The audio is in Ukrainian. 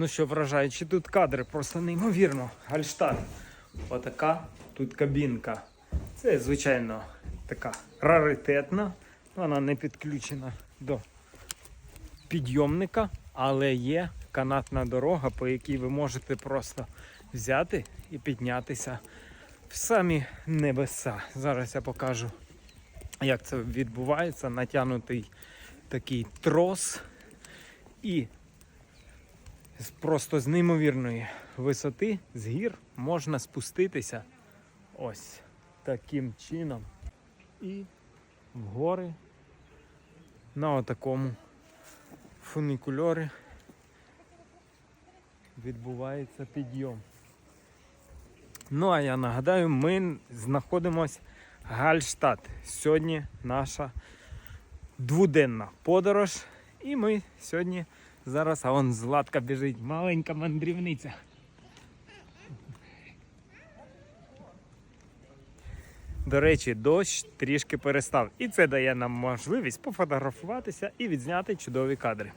Ну що, вражаючи тут кадри, просто неймовірно. Гальштар. Отака тут кабінка. Це, звичайно, така раритетна. Вона не підключена до підйомника, але є канатна дорога, по якій ви можете просто взяти і піднятися в самі небеса. Зараз я покажу, як це відбувається. Натягнутий такий трос і просто з неймовірної висоти з гір можна спуститися ось таким чином і в гори на отакому фунікульорі відбувається підйом. Ну а я нагадаю, ми знаходимося в Гальштадт. Сьогодні наша дводенна подорож. І ми сьогодні зараз, а он Златка біжить, маленька мандрівниця. До речі, дощ трішки перестав. І це дає нам можливість пофотографуватися і відзняти чудові кадри.